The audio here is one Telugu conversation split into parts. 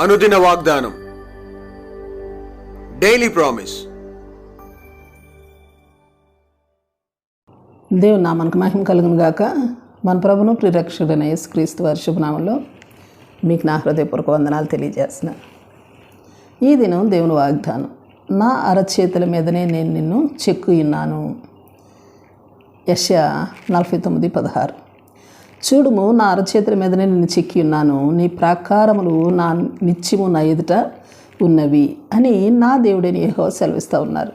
అనుదిన వాగ్దానం. డైలీ ప్రామిస్ దేవుని నామనకు మహిమ కలుగును గాక. మన ప్రభును ప్రిరక్షకుడైన యేసుక్రీస్తు వారి శుభనామంలో మీకు నా హృదయపూర్వక వందనాలు తెలియజేసిన ఈ దినం దేవుని వాగ్దానం. నా అరచేతుల మీదనే నేను నిన్ను చెక్కున్నాను యశ నలభై తొమ్మిది పదహారు. చూడుము నా అరచేతుల మీదనే నిన్ను చెక్కి ఉన్నాను. నీ ప్రాకారములు నా నిత్యము నా ఎదుట ఉన్నవి అని నా దేవుడని ఏహో సెలవిస్తూ ఉన్నారు.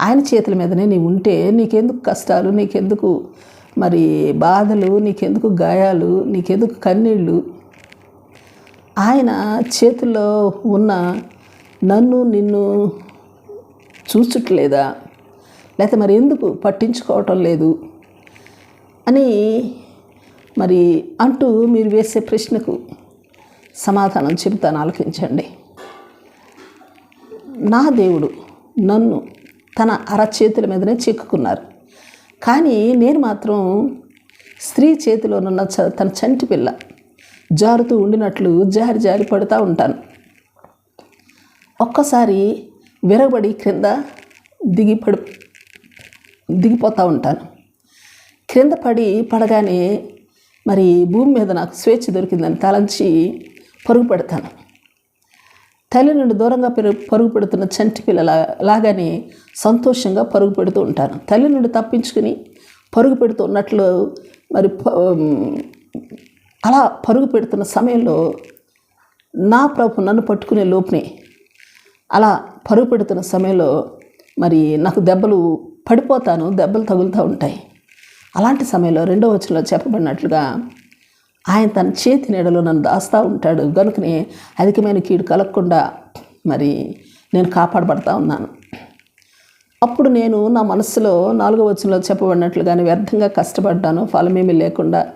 ఆయన చేతుల మీదనే నీవు ఉంటే నీకెందుకు కష్టాలు నీకెందుకు మరి బాధలు నీకెందుకు గాయాలు నీకెందుకు కన్నీళ్ళు? ఆయన చేతుల్లో ఉన్న నన్ను నిన్ను చూచుట్లేదా? లేకపోతే మరి ఎందుకు పట్టించుకోవటం లేదు? అని మరి అంటూ మీరు వేసే ప్రశ్నకు సమాధానం చెబుతాను ఆలకించండి. నా దేవుడు నన్ను తన అరచేతుల మీదనే చిక్కుకున్నారు. కానీ నేను మాత్రం స్త్రీ చేతిలోనున్న చ తన చంటి పిల్ల జారుతూ ఉండినట్లు జారి జారి పడుతూ ఉంటాను. ఒక్కసారి విరగబడి క్రింద దిగి పడు దిగిపోతూ ఉంటాను. క్రింద పడి పడగానే మరి భూమి మీద నాకు స్వేచ్ఛ దొరికిందని తలంచి పరుగు పెడతాను. తల్లి నుండి దూరంగా పెరుగు పరుగు పెడుతున్న చంటి పిల్లల లాగానే సంతోషంగా పరుగు పెడుతూ ఉంటాను. తల్లి నుండి తప్పించుకుని పరుగు పెడుతూ ఉన్నట్లు మరి ప- అలా పరుగు పెడుతున్న సమయంలో నా ప్రభు నన్ను పట్టుకునే లోపునే అలా పరుగు పెడుతున్న సమయంలో మరి నాకు దెబ్బలు పడిపోతాను దెబ్బలు తగులుతూ ఉంటాయి. అలాంటి సమయంలో రెండో వచనంలో చెప్పబడినట్లుగా ఆయన తన చేతి నీడలో నన్ను దాస్తూ ఉంటాడు. కనుకనే అధికమైన కీడు కలగకుండా మరి నేను కాపాడబడతా ఉన్నాను. అప్పుడు నేను నా మనసులో నాలుగో వచనంలో చెప్పబడినట్లుగానే వ్యర్థంగా కష్టపడ్డాను. ఫలమేమీ లేకుండా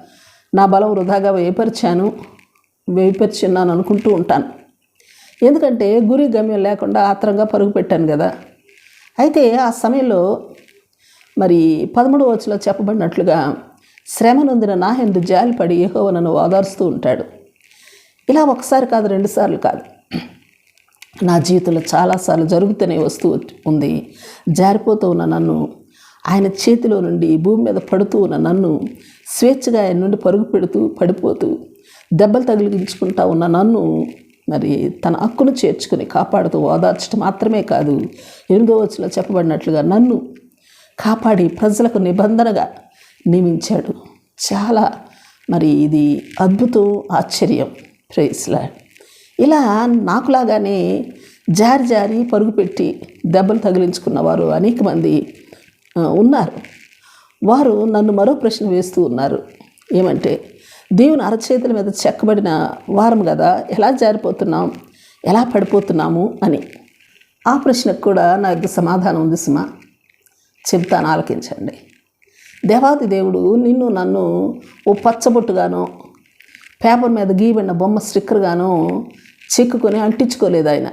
నా బలం వృధాగా వేపరిచాను వేపరిచున్నాను అనుకుంటూ ఉంటాను. ఎందుకంటే గురి గమ్యం లేకుండా ఆత్రంగా పరుగు పెట్టాను కదా. అయితే ఆ సమయంలో మరి పదమూడవ వచ్చలో చెప్పబడినట్లుగా శ్రమనొందిన నా ఎందు జాలిపడి ఏహోవ నన్ను ఓదార్స్తూ ఉంటాడు. ఇలా ఒకసారి కాదు రెండుసార్లు కాదు. నా జీవితంలో చాలాసార్లు జరుగుతూనే వస్తూ ఉంది. జారిపోతూ ఉన్న నన్ను ఆయన చేతిలో నుండి భూమి మీద పడుతూ ఉన్న నన్ను స్వేచ్ఛగా ఆయన నుండి పరుగు పెడుతూ పడిపోతూ దెబ్బలు తగిలించుకుంటా ఉన్న నన్ను మరి తన హక్కును చేర్చుకుని కాపాడుతూ ఓదార్చడం మాత్రమే కాదు. ఎనిమిదో వచ్చిలో చెప్పబడినట్లుగా నన్ను కాపాడి ప్రజలకు నిబంధనగా నియమించాడు. చాలా మరి ఇది అద్భుతం ఆశ్చర్యం. ప్రైస్లా ఇలా నాకులాగానే జారి జారి పరుగు పెట్టి దెబ్బలు తగిలించుకున్న వారు అనేక మంది ఉన్నారు. వారు నన్ను మరో ప్రశ్న వేస్తూ ఉన్నారు. ఏమంటే దేవుని అరచేతుల మీద చెక్కబడిన వారం కదా ఎలా జారిపోతున్నాం ఎలా పడిపోతున్నాము అని. ఆ ప్రశ్నకు కూడా నా యొక్క సమాధానం ఉంది సుమా. చెప్తాను ఆలకించండి. దేవాది దేవుడు నిన్ను నన్ను ఓ పచ్చబొట్టుగానో పేపర్ మీద గీబడిన బొమ్మ స్టిక్కర్గానో చెక్కుకొని అంటించుకోలేదు ఆయన.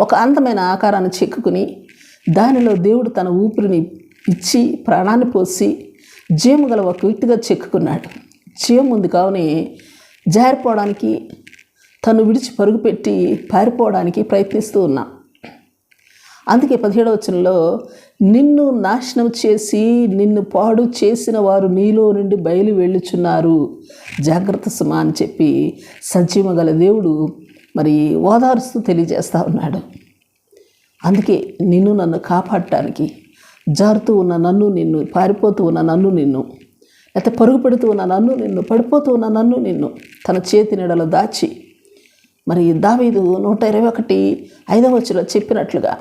ఒక అందమైన ఆకారాన్ని చెక్కుకుని దానిలో దేవుడు తన ఊపిరిని ఇచ్చి ప్రాణాన్ని పోసి జీవము గల ఒక వ్యక్తిగా చెక్కుకున్నాడు. జీవం ఉంది కావుని జారిపోవడానికి తను విడిచి పరుగుపెట్టి పారిపోవడానికి ప్రయత్నిస్తూ ఉన్నాం. అందుకే పదిహేడవ వచనంలో నిన్ను నాశనం చేసి నిన్ను పాడు చేసిన వారు నీలో నుండి బయలు వెళ్ళుచున్నారు. జాగ్రత్త సుమా అని చెప్పి సజీవ గల దేవుడు మరి ఓదారుస్తూ తెలియజేస్తూ ఉన్నాడు. అందుకే నిన్ను నన్ను కాపాడటానికి జారుతూ ఉన్న నన్ను నిన్ను పారిపోతూ ఉన్న నన్ను నిన్ను లేకపోతే పరుగు పెడుతూ ఉన్న నన్ను నిన్ను పడిపోతూ ఉన్న నన్ను నిన్ను తన చేతి నీడలో దాచి మరి దావీదు నూట ఇరవై ఒకటి ఐదవ వచ్చిలో చెప్పినట్లుగా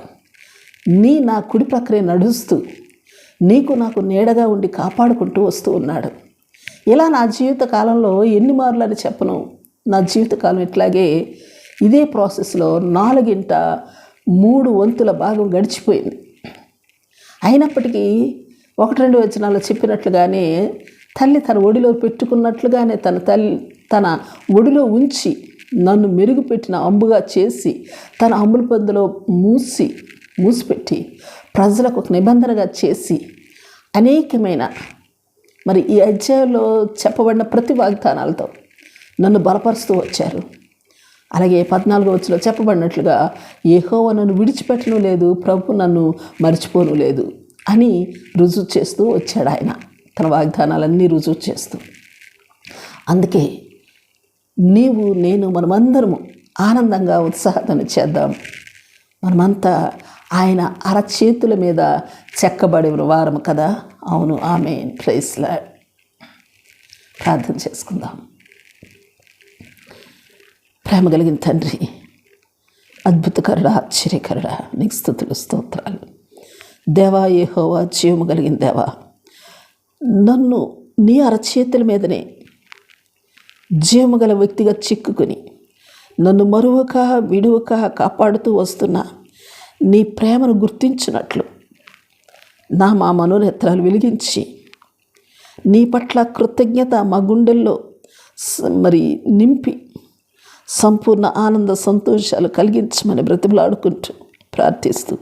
నీ నా కుడి ప్రక్రియ నడుస్తూ నీకు నాకు నీడగా ఉండి కాపాడుకుంటూ వస్తూ ఉన్నాడు. ఇలా నా జీవిత కాలంలో ఎన్ని మార్లు అని చెప్పను. నా జీవితకాలం ఇట్లాగే ఇదే ప్రాసెస్లో నాలుగింట మూడు వంతుల భాగం గడిచిపోయింది. అయినప్పటికీ ఒకటి రెండు వచనాలు చెప్పినట్లుగానే తల్లి తన ఒడిలో పెట్టుకున్నట్లుగానే తన తల్లి తన ఒడిలో ఉంచి నన్ను మెరుగుపెట్టిన అంబుగా చేసి తన అమ్ముల పందులో మూసి మూసిపెట్టి ప్రజలకు ఒక నిబంధనగా చేసి అనేకమైన మరి ఈ అధ్యాయంలో చెప్పబడిన ప్రతి వాగ్దానాలతో నన్ను బలపరుస్తూ వచ్చారు. అలాగే పద్నాలుగో వచ్చిలో చెప్పబడినట్లుగా ఏహోవ నన్ను విడిచిపెట్టను లేదు ప్రభు నన్ను మర్చిపోను లేదు అని రుజువు చేస్తూ వచ్చాడు ఆయన. తన వాగ్దానాలన్నీ రుజువు చేస్తూ. అందుకే నీవు నేను మనమందరము ఆనందంగా ఉత్సాహతను చేద్దాం. మనమంతా ఆయన అరచేతుల మీద చెక్కబడి వారము కదా? అవును ఆమె ప్రైస్లా ప్రార్థన చేసుకుందాం. ప్రేమ కలిగిన తండ్రి అద్భుతకరుడ ఆశ్చర్యకరుడ నీకు స్థుతులు స్తోత్రాలు. దేవా ఏహోవా జీవము కలిగిన దేవా నన్ను నీ అరచేతుల మీదనే జీవము గల వ్యక్తిగా చిక్కుకుని నన్ను మరువక విడువక కాపాడుతూ వస్తున్న. నీ ప్రేమను గుర్తించినట్లు నా మా మనోనేత్రాలు వెలిగించి నీ పట్ల కృతజ్ఞత మా గుండెల్లో స- మరి నింపి సంపూర్ణ ఆనంద సంతోషాలు కలిగించమని బ్రతిమలాడుకుంటూ ప్రార్థిస్తూ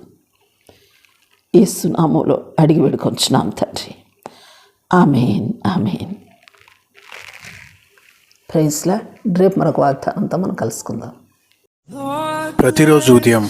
ఏసునామంలో అడిగి వేడుకొంచున్నాం తండ్రి. Amen amen. ప్రైజ్లా రేపు మరొక వాగ్దానంతో మనం కలుసుకుందాం. ప్రతిరోజు ఉదయం